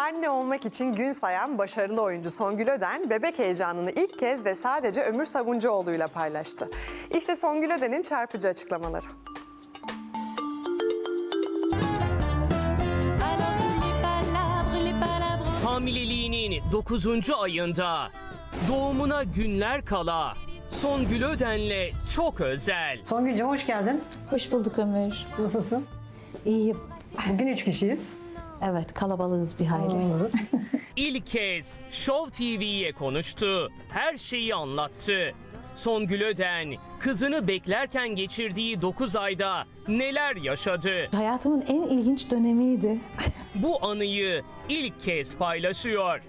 Anne olmak için gün sayan başarılı oyuncu Songül Öden bebek heyecanını ilk kez ve sadece Ömür Sabuncuoğlu'yla paylaştı. İşte Songül Öden'in çarpıcı açıklamaları. Hamileliğinin 9. ayında doğumuna günler kala Songül Öden'le çok özel. Songül'cüm hoş geldin. Hoş bulduk Ömür. Nasılsın? İyiyim. Bugün üç kişiyiz. Evet kalabalığız bir hayli. İlk kez Show TV'ye konuştu. Her şeyi anlattı. Songül Öden kızını beklerken geçirdiği 9 ayda neler yaşadı? Hayatımın en ilginç dönemiydi. Bu anıyı ilk kez paylaşıyor.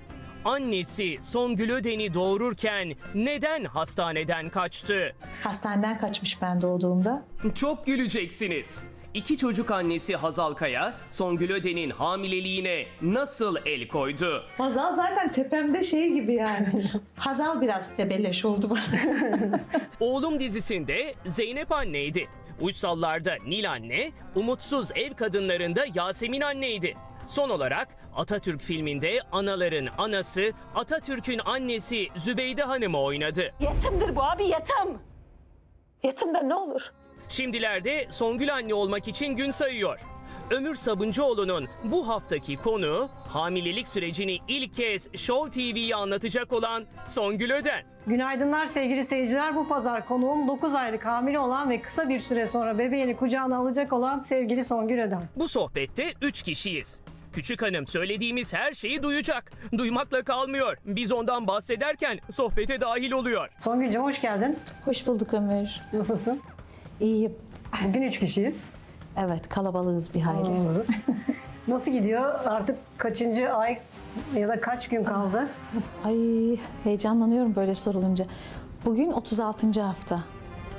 Annesi Songül Öden'i doğururken neden hastaneden kaçtı? Hastaneden kaçmış ben doğduğumda. Çok güleceksiniz. İki çocuk annesi Hazal Kaya, Songül Öden'in hamileliğine nasıl el koydu? Hazal zaten tepemde şey gibi yani. Hazal biraz tebelleş oldu bana. Oğlum dizisinde Zeynep anneydi. Uysallarda Nil anne, Umutsuz Ev Kadınlarında Yasemin anneydi. Son olarak Atatürk filminde anaların anası, Atatürk'ün annesi Zübeyde Hanım'ı oynadı. Yetimdir bu abi yetim. Yetimden ne olur? Şimdilerde Songül anne olmak için gün sayıyor. Ömür Sabuncuoğlu'nun bu haftaki konu hamilelik sürecini ilk kez Show TV'ye anlatacak olan Songül Öden. Günaydınlar sevgili seyirciler. Bu pazar konuğum 9 aylık hamile olan ve kısa bir süre sonra bebeğini kucağına alacak olan sevgili Songül Öden. Bu sohbette 3 kişiyiz. Küçük hanım söylediğimiz her şeyi duyacak. Duymakla kalmıyor. Biz ondan bahsederken sohbete dahil oluyor. Songül'cüm hoş geldin. Hoş bulduk Ömür. Nasılsın? İyiyim. Bugün üç kişiyiz. Evet kalabalığız bir hayli. Oluruz. Nasıl gidiyor? Artık kaçıncı ay ya da kaç gün kaldı? Ay heyecanlanıyorum böyle sorulunca. Bugün 36. hafta.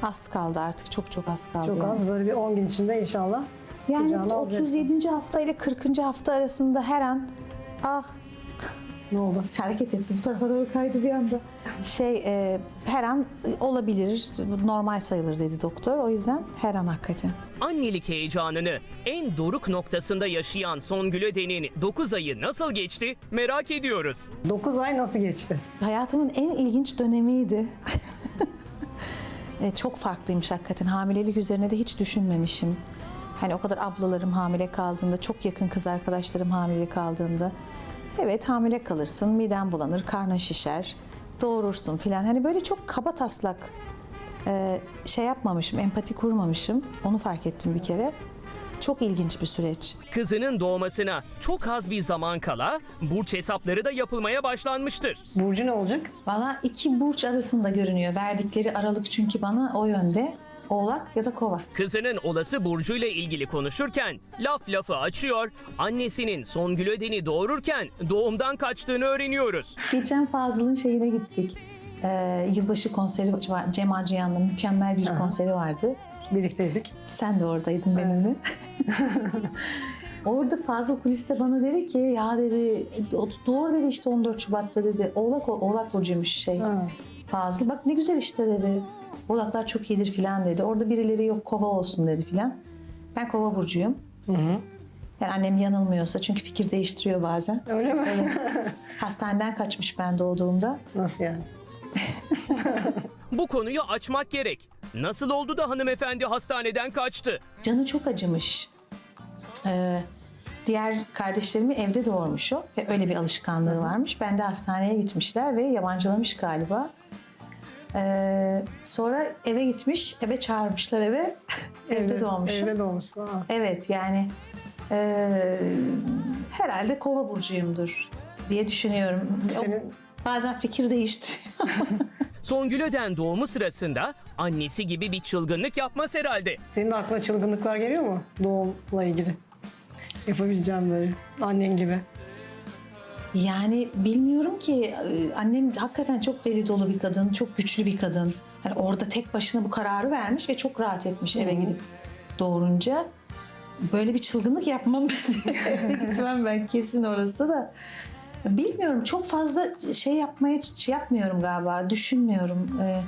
Az kaldı artık çok çok az kaldı. Çok yani. az böyle bir 10 gün içinde inşallah. Yani kucağına alacaksın. 37. hafta ile 40. hafta arasında her an ah Ne oldu? hareket etti bu tarafa doğru kaydı bir anda. Şey e, her an olabilir normal sayılır dedi doktor o yüzden her an hakikaten. Annelik heyecanını en doruk noktasında yaşayan Songül Öden'in 9 ayı nasıl geçti merak ediyoruz. 9 ay nasıl geçti? Hayatımın en ilginç dönemiydi. E, çok farklıymış hakikaten hamilelik üzerine de hiç düşünmemişim. Hani o kadar ablalarım hamile kaldığında, çok yakın kız arkadaşlarım hamile kaldığında. Evet hamile kalırsın, miden bulanır, karnın şişer, doğurursun filan. Hani böyle çok kaba taslak e, şey yapmamışım, empati kurmamışım. Onu fark ettim bir kere. Çok ilginç bir süreç. Kızının doğmasına çok az bir zaman kala burç hesapları da yapılmaya başlanmıştır. Burcu ne olacak? Valla iki burç arasında görünüyor. Verdikleri aralık çünkü bana o yönde. Oğlak ya da kova. Kızının olası burcuyla ilgili konuşurken laf lafı açıyor, annesinin Songül Öden'i doğururken doğumdan kaçtığını öğreniyoruz. Geçen Fazıl'ın şeyine gittik. Ee, yılbaşı konseri var. Cem Acıyan'ın mükemmel bir konseri vardı. Birlikteydik. Sen de oradaydın benimle. Orada Fazıl kuliste bana dedi ki ya dedi doğru dedi işte 14 Şubat'ta dedi. Oğlak Oğlak burcuymuş şey. Ha. Fazıl bak ne güzel işte dedi. Oğlaklar çok iyidir filan dedi. Orada birileri yok kova olsun dedi filan. Ben kova burcuyum. Hı hı. Yani annem yanılmıyorsa çünkü fikir değiştiriyor bazen. Öyle mi? Hastaneden kaçmış ben doğduğumda. Nasıl yani? Bu konuyu açmak gerek. Nasıl oldu da hanımefendi hastaneden kaçtı? Canı çok acımış. Ee, diğer kardeşlerimi evde doğurmuş o. Ve öyle bir alışkanlığı varmış. Ben de hastaneye gitmişler ve yabancılamış galiba. Ee, sonra eve gitmiş, eve çağırmışlar eve. evde doğmuş. Evde doğmuşsun. Ha. Evet yani ee, herhalde kova burcuyumdur diye düşünüyorum. Senin- O- Bazen fikir değiştiriyor. Songül Öden doğumu sırasında annesi gibi bir çılgınlık yapmaz herhalde. Senin de aklına çılgınlıklar geliyor mu? Doğumla ilgili. Yapabileceğim böyle. Annen gibi. Yani bilmiyorum ki e, annem hakikaten çok deli dolu bir kadın, çok güçlü bir kadın. Yani orada tek başına bu kararı vermiş ve çok rahat etmiş eve gidip doğurunca. Böyle bir çılgınlık yapmam ben. Gitmem ben kesin orası da. Bilmiyorum çok fazla şey yapmaya şey yapmıyorum galiba. Düşünmüyorum e,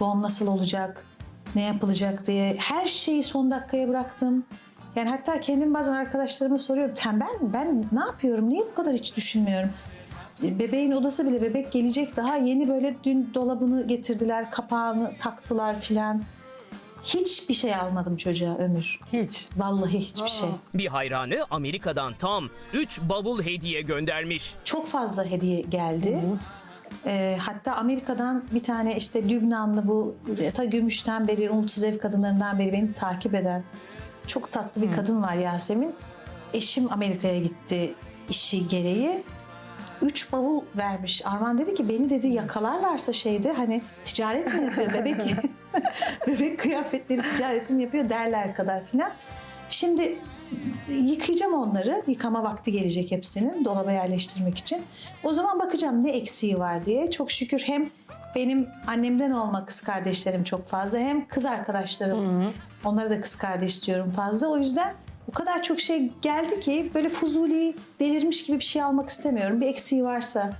doğum nasıl olacak, ne yapılacak diye. Her şeyi son dakikaya bıraktım. Yani hatta kendim bazen arkadaşlarıma soruyorum. Tembel mi? Ben ne yapıyorum? Niye bu kadar hiç düşünmüyorum? Bebeğin odası bile bebek gelecek daha yeni böyle dün dolabını getirdiler, kapağını taktılar filan. Hiçbir şey almadım çocuğa ömür. Hiç. Vallahi hiçbir şey. Bir hayranı Amerika'dan tam 3 bavul hediye göndermiş. Çok fazla hediye geldi. Ee, hatta Amerika'dan bir tane işte Lübnanlı bu ta gümüşten beri umutsuz ev kadınlarından beri beni takip eden çok tatlı bir kadın var Yasemin. Eşim Amerika'ya gitti işi gereği. Üç bavul vermiş. Arman dedi ki beni dedi yakalarlarsa şeyde hani ticaret mi yapıyor bebek bebek kıyafetleri ticareti mi yapıyor derler kadar filan. Şimdi yıkayacağım onları. Yıkama vakti gelecek hepsinin dolaba yerleştirmek için. O zaman bakacağım ne eksiği var diye. Çok şükür hem benim annemden olma kız kardeşlerim çok fazla hem kız arkadaşlarım. Onlara da kız kardeş diyorum fazla. O yüzden o kadar çok şey geldi ki böyle fuzuli delirmiş gibi bir şey almak istemiyorum. Bir eksiği varsa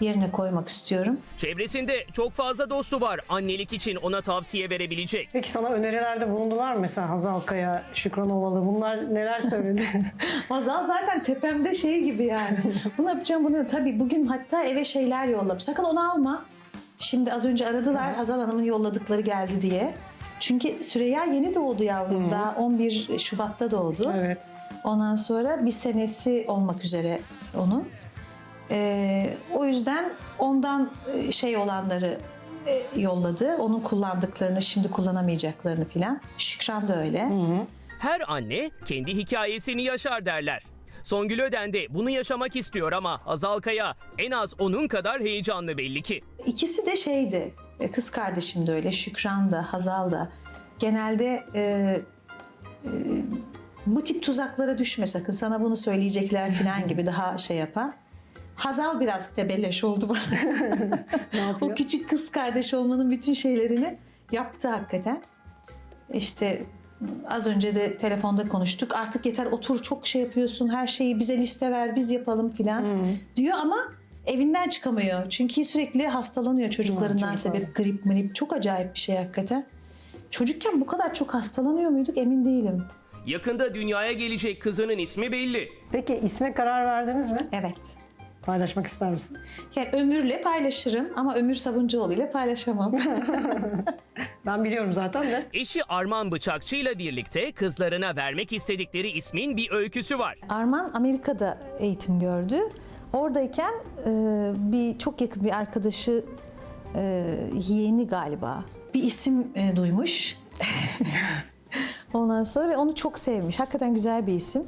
yerine koymak istiyorum. Çevresinde çok fazla dostu var annelik için ona tavsiye verebilecek. Peki sana önerilerde bulundular mı? Mesela Hazal Kaya, Şükran Ovalı bunlar neler söyledi? Hazal zaten tepemde şey gibi yani. bunu yapacağım bunu. Tabii bugün hatta eve şeyler yollamış. Sakın onu alma. Şimdi az önce aradılar Hazal Hanım'ın yolladıkları geldi diye. Çünkü Süreyya yeni doğdu yavrum. Daha 11 Şubat'ta doğdu. evet. Ondan sonra bir senesi olmak üzere onun. Ee, o yüzden ondan e, şey olanları e, yolladı. Onun kullandıklarını, şimdi kullanamayacaklarını filan. Şükran da öyle. Her anne kendi hikayesini yaşar derler. Songül Öden de bunu yaşamak istiyor ama Hazal Kaya en az onun kadar heyecanlı belli ki. İkisi de şeydi. e, Kız kardeşim de öyle. Şükran da, Hazal da. Genelde e, e, bu tip tuzaklara düşme sakın. Sana bunu söyleyecekler falan gibi daha şey yapan. Hazal biraz tebelleş oldu bana. o küçük kız kardeş olmanın bütün şeylerini yaptı hakikaten. İşte az önce de telefonda konuştuk. Artık yeter otur çok şey yapıyorsun. Her şeyi bize liste ver biz yapalım filan diyor ama evinden çıkamıyor. Çünkü sürekli hastalanıyor çocuklarından çok sebep grip mrip. Çok acayip bir şey hakikaten. Çocukken bu kadar çok hastalanıyor muyduk emin değilim. Yakında dünyaya gelecek kızının ismi belli. Peki isme karar verdiniz mi? Evet. Paylaşmak ister misin? Yani Ömür'le paylaşırım ama Ömür Sabuncuoğlu ile paylaşamam. Ben biliyorum zaten de. Eşi Arman Bıçakçı ile birlikte kızlarına vermek istedikleri ismin bir öyküsü var. Arman Amerika'da eğitim gördü. Oradayken e, bir çok yakın bir arkadaşı e, yeğeni galiba bir isim e, duymuş. Ondan sonra ve onu çok sevmiş. Hakikaten güzel bir isim.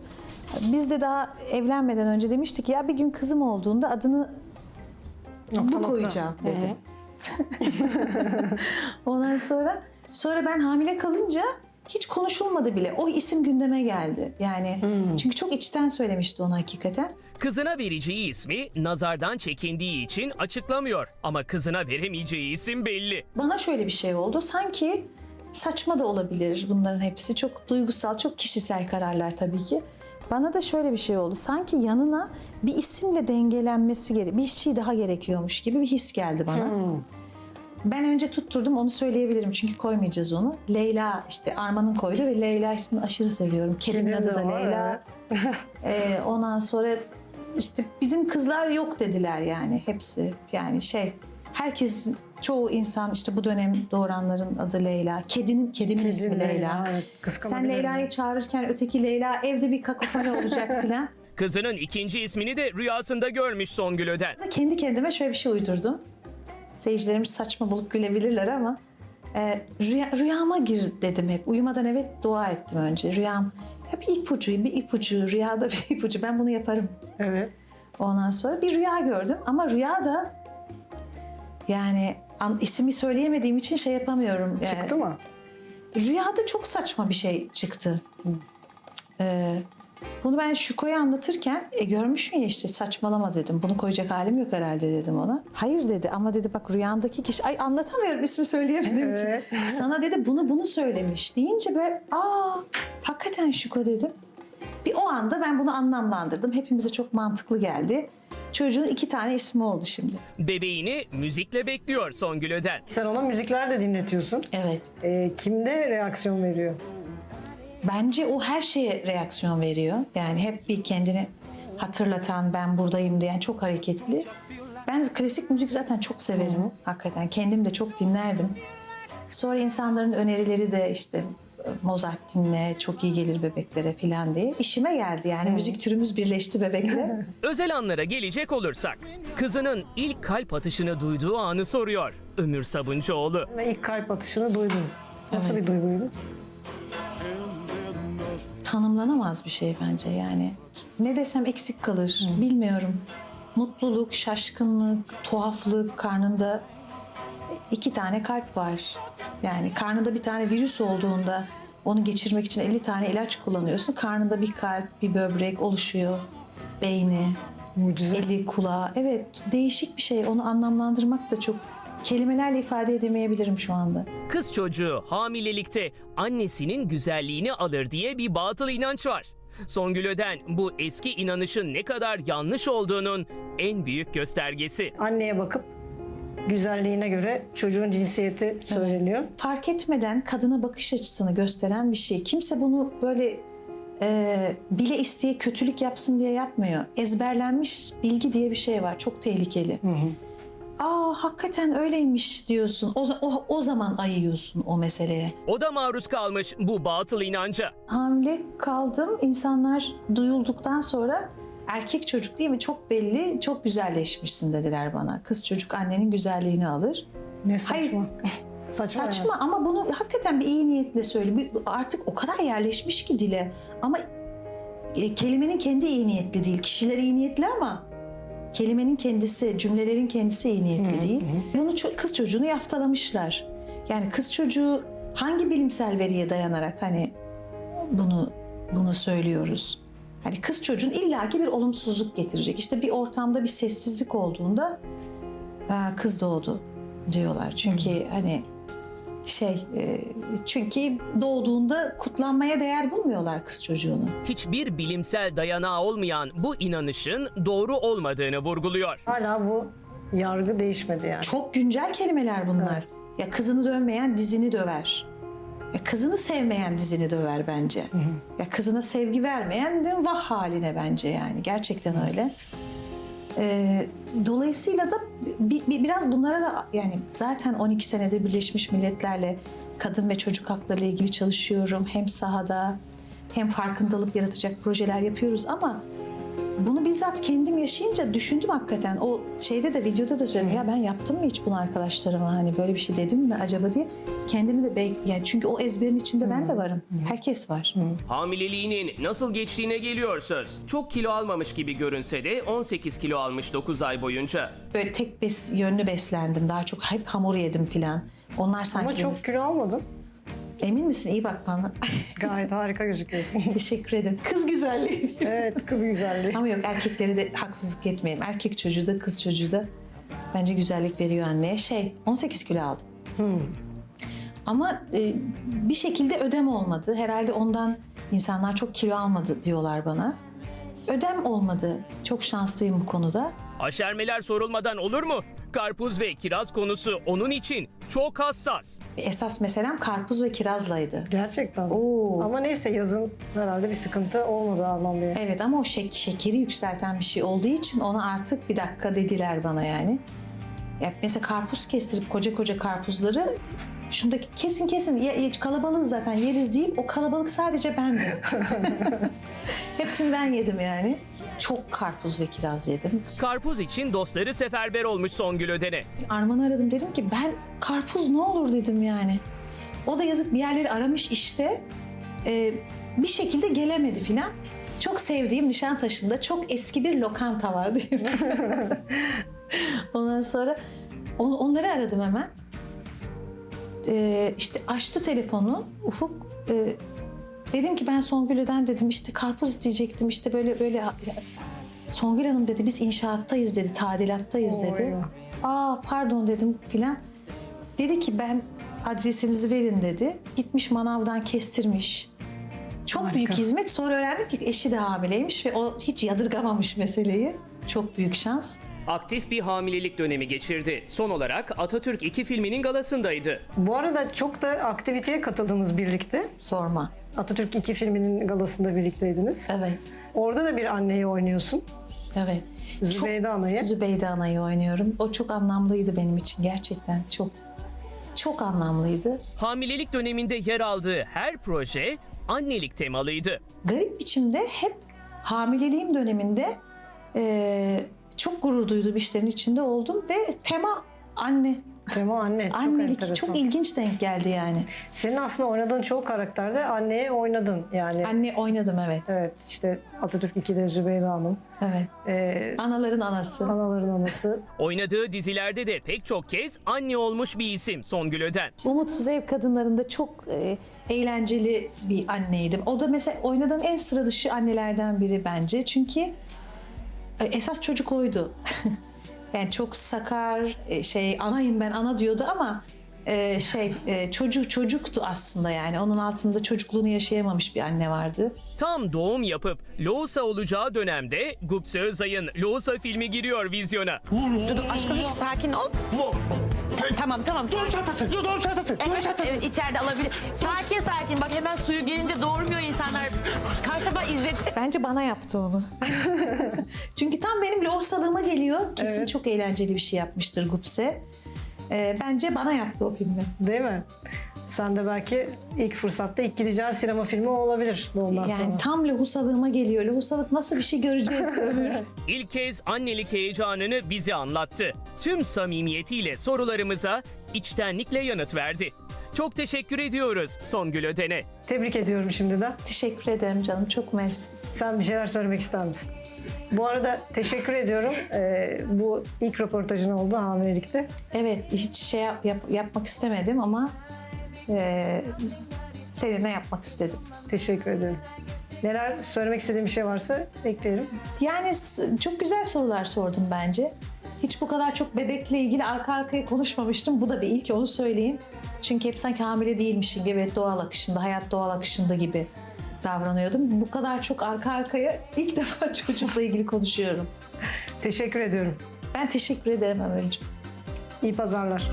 Biz de daha evlenmeden önce demiştik ya bir gün kızım olduğunda adını bu nokta. koyacağım dedi. Ondan sonra sonra ben hamile kalınca hiç konuşulmadı bile. O isim gündeme geldi. Yani çünkü çok içten söylemişti onu hakikaten. Kızına vereceği ismi nazardan çekindiği için açıklamıyor ama kızına veremeyeceği isim belli. Bana şöyle bir şey oldu. Sanki saçma da olabilir bunların hepsi. Çok duygusal, çok kişisel kararlar tabii ki. Bana da şöyle bir şey oldu. Sanki yanına bir isimle dengelenmesi gerek, bir şey daha gerekiyormuş gibi bir his geldi bana. Ben önce tutturdum onu söyleyebilirim çünkü koymayacağız onu. Leyla işte Arman'ın koydu ve Leyla ismini aşırı seviyorum. Kedimin adı da Leyla. Ee, ondan sonra işte bizim kızlar yok dediler yani hepsi. Yani şey herkes çoğu insan işte bu dönem doğuranların adı Leyla. Kedinin kedimin Kedim ismi Leyla, Leyla. evet. Sen. Leyla'yı çağırırken öteki Leyla evde bir kakofoni olacak filan. Kızının ikinci ismini de rüyasında görmüş Songül Öden. Kendi kendime şöyle bir şey uydurdum. Seyircilerimiz saçma bulup gülebilirler ama e, rüya, rüyama gir dedim hep. Uyumadan evet dua ettim önce. Rüyam hep ipucu, bir ipucu, rüyada bir ipucu. Ben bunu yaparım. Evet. Ondan sonra bir rüya gördüm ama rüyada yani an, ismi söyleyemediğim için şey yapamıyorum. Yani, Çıktı mı? Rüyada çok saçma bir şey çıktı. Ee, bunu ben Şuko'ya anlatırken e, görmüşsün ya işte saçmalama dedim. Bunu koyacak halim yok herhalde dedim ona. Hayır dedi ama dedi bak rüyandaki kişi ay anlatamıyorum ismi söyleyemediğim için. Evet. Sana dedi bunu bunu söylemiş deyince böyle aa hakikaten Şuko dedim. Bir o anda ben bunu anlamlandırdım. Hepimize çok mantıklı geldi. Çocuğun iki tane ismi oldu şimdi. Bebeğini müzikle bekliyor Songül Öden. Sen ona müzikler de dinletiyorsun. Evet. Ee, kimde reaksiyon veriyor? Bence o her şeye reaksiyon veriyor. Yani hep bir kendini hatırlatan ben buradayım diyen çok hareketli. Ben klasik müzik zaten çok severim hakikaten. Kendim de çok dinlerdim. Sonra insanların önerileri de işte Mozart dinle çok iyi gelir bebeklere falan diye. İşime geldi yani müzik türümüz birleşti bebekle. Özel anlara gelecek olursak, kızının ilk kalp atışını duyduğu anı soruyor Ömür Sabuncuoğlu. Ve ilk kalp atışını duydum. Nasıl Evet. bir duyguydu? tanımlanamaz bir şey bence yani. Ne desem eksik kalır bilmiyorum. Mutluluk, şaşkınlık, tuhaflık karnında iki tane kalp var. Yani karnında bir tane virüs olduğunda onu geçirmek için 50 tane ilaç kullanıyorsun. Karnında bir kalp, bir böbrek oluşuyor. Beyni, Mucize. eli, kulağı. Evet değişik bir şey. Onu anlamlandırmak da çok kelimelerle ifade edemeyebilirim şu anda. Kız çocuğu hamilelikte annesinin güzelliğini alır diye bir batıl inanç var. Songül Öden bu eski inanışın ne kadar yanlış olduğunun en büyük göstergesi. Anneye bakıp güzelliğine göre çocuğun cinsiyeti söyleniyor. fark etmeden kadına bakış açısını gösteren bir şey. Kimse bunu böyle e, bile isteye kötülük yapsın diye yapmıyor. Ezberlenmiş bilgi diye bir şey var. Çok tehlikeli. Aa hakikaten öyleymiş diyorsun. O, o, o zaman ayıyorsun o meseleye. O da maruz kalmış bu batıl inanca. Hamile kaldım. İnsanlar duyulduktan sonra erkek çocuk değil mi? Çok belli, çok güzelleşmişsin dediler bana. Kız çocuk annenin güzelliğini alır. Ne Hayır. saçma. saçma. yani. Saçma ama bunu hakikaten bir iyi niyetle söyle. Artık o kadar yerleşmiş ki dile. Ama e, kelimenin kendi iyi niyetli değil. Kişiler iyi niyetli ama kelimenin kendisi, cümlelerin kendisi iyi niyetli değil. Bunu kız çocuğunu yaftalamışlar. Yani kız çocuğu hangi bilimsel veriye dayanarak hani bunu bunu söylüyoruz? Hani kız çocuğun illaki bir olumsuzluk getirecek. İşte bir ortamda bir sessizlik olduğunda "Aa, kız doğdu diyorlar. Çünkü hani şey e, çünkü doğduğunda kutlanmaya değer bulmuyorlar kız çocuğunu. Hiçbir bilimsel dayanağı olmayan bu inanışın doğru olmadığını vurguluyor. Hala bu yargı değişmedi yani. Çok güncel kelimeler bunlar. Ya kızını dövmeyen dizini döver. Ya kızını sevmeyen dizini döver bence. Ya kızına sevgi vermeyen de vah haline bence yani. Gerçekten öyle. Ee, dolayısıyla da bi- bi- biraz bunlara da yani zaten 12 senedir Birleşmiş Milletler'le kadın ve çocuk hakları ile ilgili çalışıyorum. Hem sahada hem farkındalık yaratacak projeler yapıyoruz ama bunu bizzat kendim yaşayınca düşündüm hakikaten. O şeyde de videoda da söyledim. Ya ben yaptım mı hiç bunu arkadaşlarıma? Hani böyle bir şey dedim mi acaba diye. Kendimi de bel- yani çünkü o ezberin içinde ben de varım. Herkes var. Hamileliğinin nasıl geçtiğine geliyor söz. Çok kilo almamış gibi görünse de 18 kilo almış 9 ay boyunca. Böyle tek bes, yönlü beslendim. Daha çok hep hamur yedim filan. Onlar sanki Ama çok kilo almadın. Emin misin? İyi bak bana. Gayet harika gözüküyorsun. Teşekkür ederim. Kız güzelliği. evet kız güzelliği. Ama yok erkekleri de haksızlık etmeyelim. Erkek çocuğu da kız çocuğu da bence güzellik veriyor anneye. Şey 18 kilo aldım. Ama e, bir şekilde ödem olmadı. Herhalde ondan insanlar çok kilo almadı diyorlar bana. Ödem olmadı. Çok şanslıyım bu konuda. Aşermeler sorulmadan olur mu? Karpuz ve kiraz konusu onun için çok hassas. Esas meselem karpuz ve kirazlaydı. Gerçekten. Oo. Ama neyse yazın herhalde bir sıkıntı olmadı Alman Bey'e. Evet ama o şek- şekeri yükselten bir şey olduğu için ona artık bir dakika dediler bana yani. Ya mesela karpuz kestirip koca koca karpuzları şundaki kesin kesin ye, kalabalık zaten yeriz deyip o kalabalık sadece bendim. Hepsini ben yedim yani. Çok karpuz ve kiraz yedim. Karpuz için dostları seferber olmuş Songül Öden'e. Arman'ı aradım dedim ki ben karpuz ne olur dedim yani. O da yazık bir yerleri aramış işte. Ee, bir şekilde gelemedi filan. Çok sevdiğim Nişantaşı'nda çok eski bir lokanta var diyeyim. Ondan sonra on- onları aradım hemen. Ee, işte açtı telefonu Ufuk. e, dedim ki ben Songül'den dedim işte karpuz isteyecektim işte böyle böyle Songül Hanım dedi biz inşaattayız dedi tadilattayız dedi. Aa pardon dedim filan. Dedi ki ben adresinizi verin dedi. Gitmiş manavdan kestirmiş. Çok Harika. büyük hizmet. Sonra öğrendik ki eşi de hamileymiş ve o hiç yadırgamamış meseleyi. Çok büyük şans. Aktif bir hamilelik dönemi geçirdi. Son olarak Atatürk 2 filminin galasındaydı. Bu arada çok da aktiviteye katıldınız birlikte. Sorma. Atatürk 2 filminin galasında birlikteydiniz. Evet. Orada da bir anneyi oynuyorsun. Evet. Zübeyde Ana'yı. Zübeyde Ana'yı oynuyorum. O çok anlamlıydı benim için gerçekten. Çok çok anlamlıydı. Hamilelik döneminde yer aldığı her proje annelik temalıydı. Garip biçimde hep hamileliğim döneminde eee, çok gurur duyduğum işlerin içinde oldum ve tema anne. Tema anne. Çok Annelik enteresan. çok ilginç denk geldi yani. Senin aslında oynadığın çoğu karakterde anneye oynadın. Yani Anne oynadım evet. evet işte Atatürk 2'de Zübeyde Hanım. Evet. Ee, Anaların anası. anaların anası. Oynadığı dizilerde de pek çok kez anne olmuş bir isim Songül Öden. Umutsuz Ev Kadınlarında çok e, eğlenceli bir anneydim. O da mesela oynadığım en sıra dışı annelerden biri bence. Çünkü esas çocuk oydu. yani çok sakar, e, şey anayım ben ana diyordu ama e, şey e, çocuk çocuktu aslında yani. Onun altında çocukluğunu yaşayamamış bir anne vardı. Tam doğum yapıp Loğusa olacağı dönemde Gupse Özay'ın Loğusa filmi giriyor vizyona. Dur aşkım sakin ol. Tamam tamam. Doğum çantası, dur doğum çantası, Evet, çantası. evet içeride alabilir. Sakin sakin bak hemen suyu gelince doğurmuyor insanlar. Kaç defa izlettim. Bence bana yaptı onu. Çünkü tam benim loğusalığıma geliyor. Kesin Evet. çok eğlenceli bir şey yapmıştır Gupse. E, bence bana yaptı o filmi. Değil mi? Sen de belki ilk fırsatta ilk gideceğin sinema filmi o olabilir doğumdan Yani sonra. tam lohusalığıma geliyor. Lohusalık nasıl bir şey göreceğiz ömür. İlk kez annelik heyecanını bize anlattı. Tüm samimiyetiyle sorularımıza içtenlikle yanıt verdi. Çok teşekkür ediyoruz Songül Öden'e. Tebrik ediyorum şimdiden. Teşekkür ederim canım. Çok mersi. Sen bir şeyler söylemek ister misin? Bu arada teşekkür ediyorum. Ee, bu ilk röportajın oldu hamilelikte. Evet hiç şey yap- yap- yapmak istemedim ama e, seninle yapmak istedim. Teşekkür ederim. Neler söylemek istediğim bir şey varsa ekleyelim. Yani çok güzel sorular sordum bence. Hiç bu kadar çok bebekle ilgili arka arkaya konuşmamıştım. Bu da bir ilk onu söyleyeyim. Çünkü hep sanki hamile değilmişim gibi evet, doğal akışında, hayat doğal akışında gibi davranıyordum. Bu kadar çok arka arkaya ilk defa çocukla ilgili konuşuyorum. Teşekkür ediyorum. Ben teşekkür ederim Ömürcüğüm. İyi pazarlar.